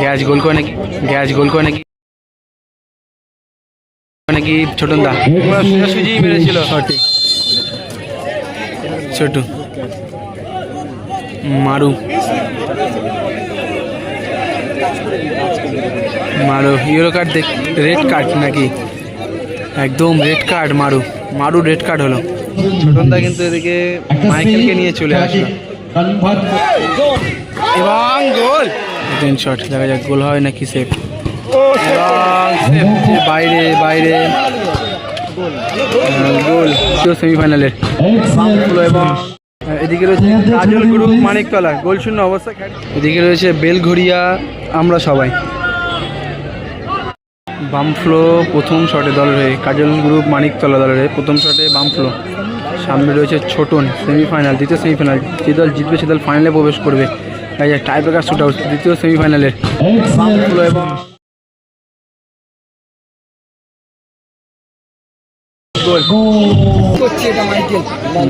Gas গোল করে নাকি? Gas গোল করে নাকি? নাকি ছোটন দা সোজাসুজি মেরেছিল। ছোট। মারু। মারু। ইয়েলো কার্ড দেখ রেড কার্ড নাকি? একদম রেড কার্ড মারু। মারু রেড কার্ড হলো। ছোটন দা কিন্তু এদিকে মাইকেলকে নিয়ে চলে আসলো। এবং গোল! সেকেন্ড শট দেখা যাক, গোল হয় নাকি সেফ বাইরে বাইরে। গোল। সেমিফাইনালের এবং এদিকে রয়েছে কাজল গ্রুপ মানিকতলা গোল শূন্য, অবস্থা এদিকে রয়েছে বেলঘড়িয়া, আমরা সবাই। বামফ্লো প্রথম শটে দলের হয়ে কাজল গ্রুপ মানিকতলা দলের হয়ে প্রথম শটে বামফ্লো সামনে রয়েছে ছোটন সেমিফাইনাল দ্বিতীয় সেমিফাইনাল যে দল জিতবে সে দল ফাইনালে প্রবেশ করবে। এই যে টাই ব্রেকার শুট আউট দ্বিতীয় সেমিফাইনালের এবং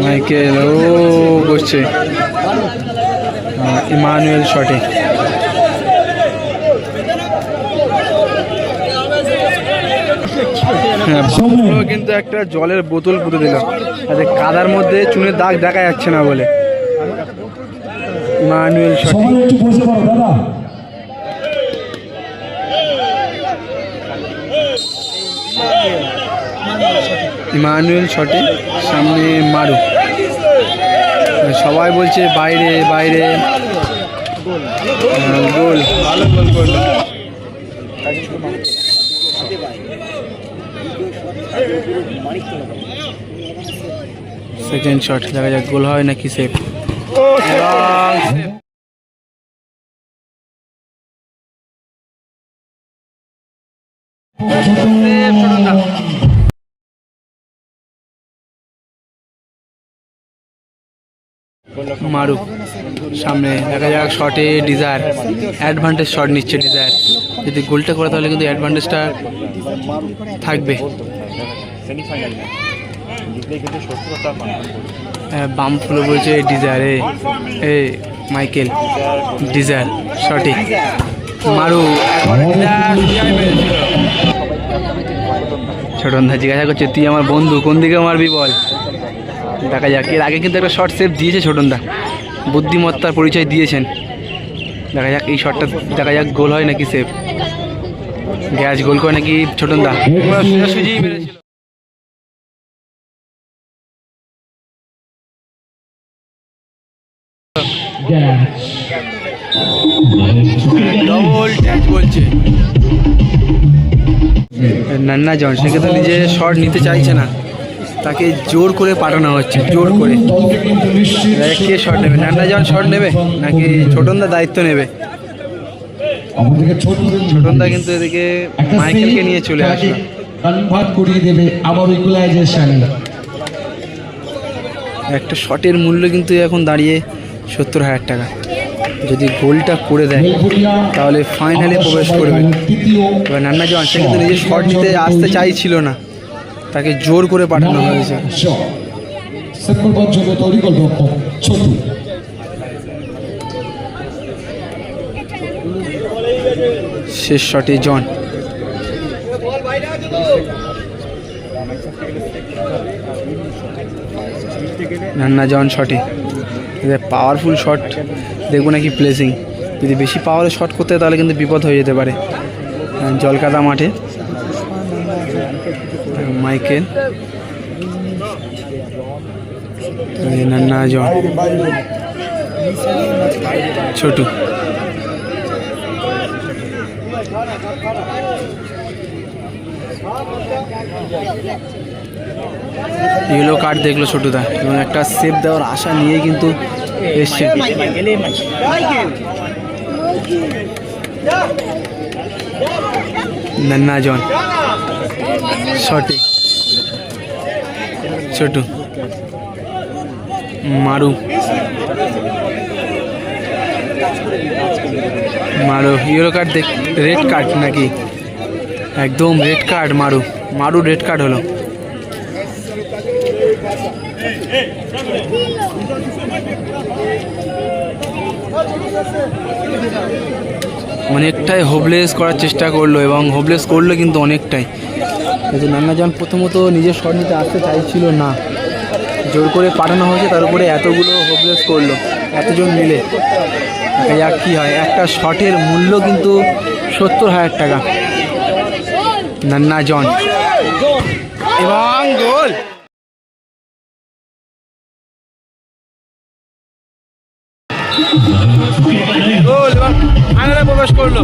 মাইকেল, ও করছে। ইমানুয়েল শটে। হ্যাঁ কিন্তু একটা জলের বোতল পুঁতে দিল। যাতে কাদার মধ্যে চুনের দাগ দেখা যাচ্ছে না বলে। ইমানুয়েল শটে সবাই একটু বসে পড়ো দাদা। ইমানুয়েল শটে সামনে মারু। সবাই বলছে বাইরে বাইরে। গোল ভালো গোল। করল সেকেন্ড শট দেখা যাক গোল হয় নাকি সেফ। মারু সামনে দেখা যাক শটে ডিজায়ার অ্যাডভান্টেজ শট নিচ্ছে ডিজায়ার যদি গোলটা করে তাহলে কিন্তু অ্যাডভান্টেজটা থাকবে। হ্যাঁ, বাম ফুলো বলছে ডিজায়ার এ এ মাইকেল ডিজায়ার সঠিক। মারু ছোটন দা জিজ্ঞাসা করছে তুই আমার বন্ধু কোন দিকে মারবি বল? দেখা যাক এর আগে কিন্তু একটা শর্ট সেভ দিয়েছে ছোটন দা বুদ্ধিমত্তার পরিচয় দিয়েছেন। দেখা যাক এই শটটা দেখা যাক গোল হয় নাকি সেভ গ্যাস গোল করে নাকি ছোটন দা পুরো সোজাসুজি মেরেছিল। ডবল ট্যাচ বলছে। নান্না জন সে কিন্তু নিজে শট নিতে চাইছে না তাকে জোর করে পাঠানো হচ্ছে জোর করে। কে শট নেবে? নান্না জন শট নেবে? নাকি ছোটনদা দায়িত্ব নেবে? ছোটনদা কিন্তু এদিকে মাইকেলকে নিয়ে চলে আসলো। কনভার্ট করিয়ে দেবে আবার ইকুলাইজেশন একটা শটের মূল্য কিন্তু এখন দাঁড়িয়ে সত্তর হাজার টাকা। যদি গোলটা করে দেয়, তাহলে ফাইনালে প্রবেশ করবে। এবার নান্না জন সে কিন্তু নিজে শট নিতে আসতে চাইছিল না। তাকে জোর করে পাঠানো হয়েছে। শেষ শটে জন নান্না জন শটে পাওয়ারফুল শট দেখব নাকি প্লেসিং যদি বেশি পাওয়ারে শট করতে তাহলে কিন্তু বিপদ হয়ে যেতে পারে। জলকাদা মাঠে। মাইকেল। নান্না জন। ছোটু। ইয়েলো কার্ড দেখল ছোটুদা এবং একটা সেভ দেওয়ার আশা নিয়ে কিন্তু এসছে। নান্না জন। শটে ছোটু। মারু। মারু। ইয়েলো কার্ড দেখ রেড কার্ড নাকি? একদম রেড কার্ড মারু। মারু রেড কার্ড হলো। অনেকটাই হোবলেস করার চেষ্টা করল এবং হোপলেস করল কিন্তু অনেকটাই। কিন্তু নান্না জন প্রথমত নিজের শট নিতে আসতে চাইছিল না। জোর করে পাঠানো হয়েছে, তার উপরে এতগুলো হোবলেস করল, এতজন মিলে। দেখা যাক কী হয়। একটা শটের মূল্য কিন্তু সত্তর হাজার টাকা। নান্না জন এবং গোল গোল এবং ফাইনালে প্রবেশ করল